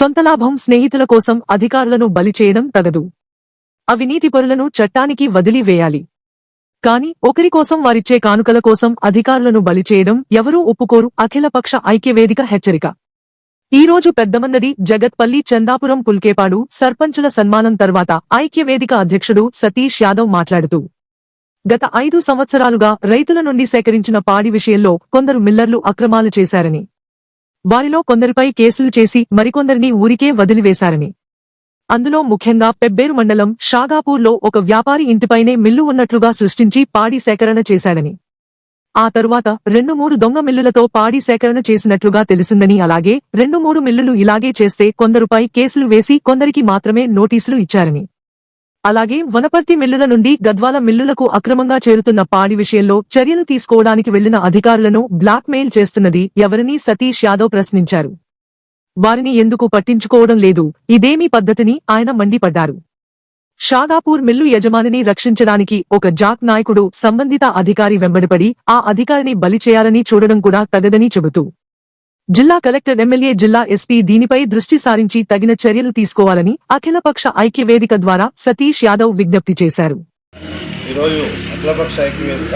సొంత లాభం స్నేహితుల కోసం అధికారులను బలి చేయడం తగదు. అవినీతిపరులను చట్టానికి వదిలివేయాలి కాని ఒకరి కోసం వారిచ్చే కానుకల కోసం అధికారులను బలి చేయడం ఎవరూ ఒప్పుకోరు. అఖిలపక్ష ఐక్యవేదిక హెచ్చరిక. ఈ రోజు పెద్దమందడి జగత్పల్లి చందాపురం పుల్కేపాడు సర్పంచుల సన్మానం తర్వాత ఐక్యవేదిక అధ్యక్షుడు సతీష్ యాదవ్ మాట్లాడుతూ గత ఐదు సంవత్సరాలుగా రైతుల నుండి సేకరించిన పాడి విషయంలో కొందరు మిల్లర్లు అక్రమాలు చేశారని వారిలో కొందరిపై కేసులు చేసి మరికొందరిని ఊరికే వదిలివేశారని. అందులో ముఖ్యంగా పెబ్బేరు మండలం షాగాపూర్లో ఒక వ్యాపారి ఇంటిపైనే మిల్లు ఉన్నట్లుగా సృష్టించి పాడి సేకరణ చేశాడని. ఆ తరువాత రెండు మూడు దొంగ మిల్లులతో పాడి సేకరణ చేసినట్లుగా తెలిసిందని అలాగే రెండు మూడు మిల్లులు ఇలాగే చేస్తే కొందరుపై కేసులు వేసి కొందరికి మాత్రమే నోటీసులు ఇచ్చారని. అలాగే వనపర్తి మిల్లుల నుండి గద్వాల మిల్లులకు అక్రమంగా చేరుతున్న పాడి విషయంలో చర్యలు తీసుకోవడానికి వెళ్ళిన అధికారులను బ్లాక్మెయిల్ చేస్తున్నది ఎవరిని సతీష్ యాదవ్ ప్రశ్నించారు. వారిని ఎందుకు పట్టించుకోవడం లేదు? ఇదేమీ పద్ధతిని ఆయన మండిపడ్డారు. షాదాపూర్ మిల్లు యజమానిని రక్షించడానికి ఒక జాక్ నాయకుడు సంబంధిత అధికారి వెంబడిపడి ఆ అధికారిని బలి చేయాలని చూడడం కూడా తగదని చెబుతూ జిల్లా కలెక్టర్ ఎమ్మెల్యే జిల్లా ఎస్పీ దీనిపై దృష్టి సారించి తగిన చర్యలు తీసుకోవాలని అఖిలపక్ష ఐక్యవేదిక ద్వారా సతీష్ యాదవ్ విజ్ఞప్తి చేశారు. ఈరోజు అఖిలపక్ష ఐక్యవేదిక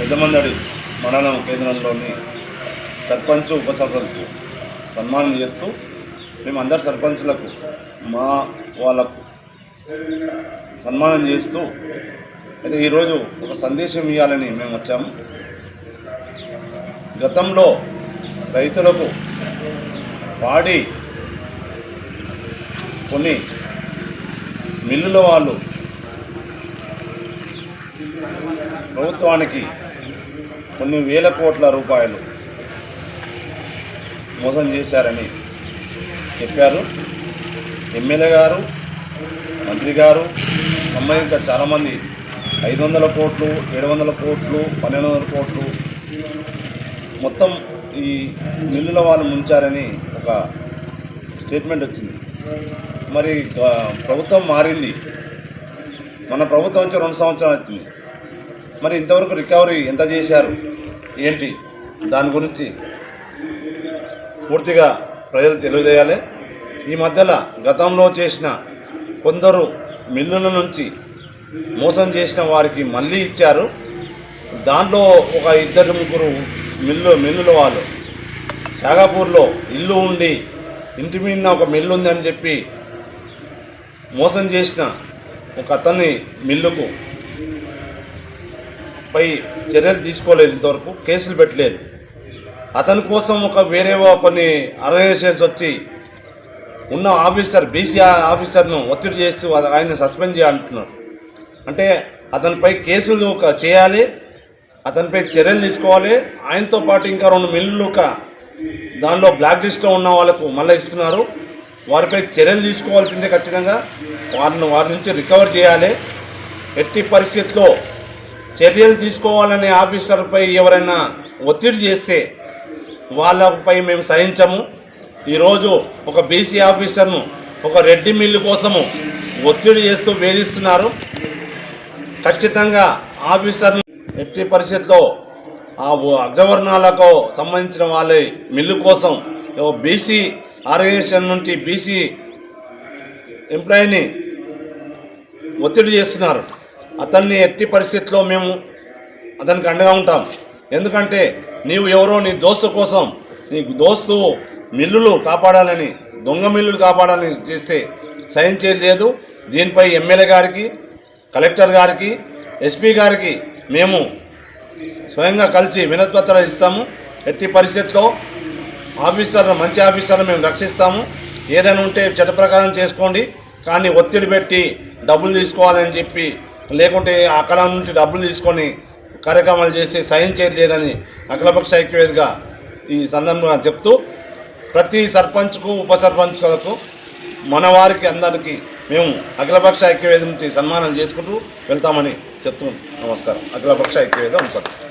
పెద్దమందడి మండలం కేంద్రంలోని సర్పంచ్ ఉప సర్పంచ్ సన్మానం చేస్తూ మేము అందరు సర్పంచ్లకు మా వాళ్ళకు సన్మానం చేస్తూ అయితే ఈరోజు ఒక సందేశం ఇవ్వాలని మేము వచ్చాము. గతంలో రైతులకు పాడి కొన్ని మిల్లుల వాళ్ళు ప్రభుత్వానికి కొన్ని వేల కోట్ల రూపాయలు మోసం చేశారని చెప్పారు. ఎమ్మెల్యే గారు మంత్రి గారు సంబంధిత చాలామంది ఐదు వందల కోట్లు ఏడు వందల కోట్లు పన్నెండు వందల కోట్లు మొత్తం ఈ మిల్లుల వాళ్ళు ముంచారని ఒక స్టేట్మెంట్ వచ్చింది. మరి ప్రభుత్వం మారింది. మన ప్రభుత్వం వచ్చి రెండు సంవత్సరాలు వచ్చింది మరి ఇంతవరకు రికవరీ ఎంత చేశారు? ఏంటి? దాని గురించి పూర్తిగా ప్రజలు తెలియజేయాలి. ఈ మధ్యలో గతంలో చేసిన కొందరు మిల్లుల నుంచి మోసం చేసిన వారికి మళ్ళీ ఇచ్చారు. దాంట్లో ఒక ఇద్దరు ముగ్గురు మిల్లు మిల్లుల వాళ్ళు. షాగాపూర్లో ఇల్లు ఉండి ఇంటి మీద ఒక మిల్లు ఉందని చెప్పి మోసం చేసిన ఒక అతన్ని మిల్లుకు పై చర్యలు తీసుకోలేదు ఇంతవరకు కేసులు పెట్టలేదు. అతని కోసం ఒక వేరే కొన్ని ఆర్గనైజేషన్స్ వచ్చి ఉన్న ఆఫీసర్ బీసీ ఆఫీసర్ను ఒత్తిడి చేస్తూ ఆయన సస్పెండ్ చేయాలంటున్నారు. అంటే అతనిపై కేసులు ఒక చేయాలి అతనిపై చర్యలు తీసుకోవాలి. ఆయనతో పాటు ఇంకా రెండు మిల్లులు ఒక దానిలో బ్లాక్ లిస్ట్లో ఉన్న వాళ్ళకు మళ్ళీ ఇస్తున్నారు. వారిపై చర్యలు తీసుకోవాల్సిందే ఖచ్చితంగా. వారిని వారి నుంచి రికవర్ చేయాలి. ఎట్టి పరిస్థితుల్లో చర్యలు తీసుకోవాలనే ఆఫీసర్పై ఎవరైనా ఒత్తిడి చేస్తే వాళ్ళపై మేము సహించము. ఈరోజు ఒక బీసీ ఆఫీసర్ను ఒక రెడ్డి మిల్లు కోసము ఒత్తిడి చేస్తూ వేధిస్తున్నారు. ఖచ్చితంగా ఆఫీసర్ను ఎట్టి పరిస్థితుల్లో ఆ అగ్రవర్ణాలకు సంబంధించిన వాళ్ళ మిల్లు కోసం బీసీ ఆర్గనైజేషన్ నుండి బీసీ ఎంప్లాయీని ఒత్తిడి చేస్తున్నారు. అతన్ని ఎట్టి పరిస్థితిలో మేము అతనికి అండగా ఉంటాం. ఎందుకంటే నీవు ఎవరో నీ దోస్తు కోసం నీ దోస్తు మిల్లులు కాపాడాలని దొంగ మిల్లులు కాపాడాలని చేస్తే సహించేది లేదు దీనిపై ఎమ్మెల్యే గారికి కలెక్టర్ గారికి ఎస్పీ గారికి మేము స్వయంగా కలిసి వినతిపత్రాలు ఇస్తాము. ఎట్టి పరిస్థితిలో ఆఫీసర్ను మంచి ఆఫీసర్ను మేము రక్షిస్తాము. ఏదైనా ఉంటే చట్ట ప్రకారం చేసుకోండి. కానీ ఒత్తిడి పెట్టి డబ్బులు తీసుకోవాలని చెప్పి లేకుంటే అక్కడ నుండి డబ్బులు తీసుకొని కార్యక్రమాలు చేసి సహించేది లేదని అఖిలపక్ష ఐక్యవేదిగా ఈ సందర్భంగా చెప్తూ ప్రతి సర్పంచ్కు ఉప సర్పంచ్లకు మన వారికి అందరికీ మేము అఖిలపక్ష ఐక్యవేది నుంచి సన్మానాలు చేసుకుంటూ వెళ్తామని చెప్తూ నమస్కారం అఖిలపక్ష ఐక్యవేద ఉంటారు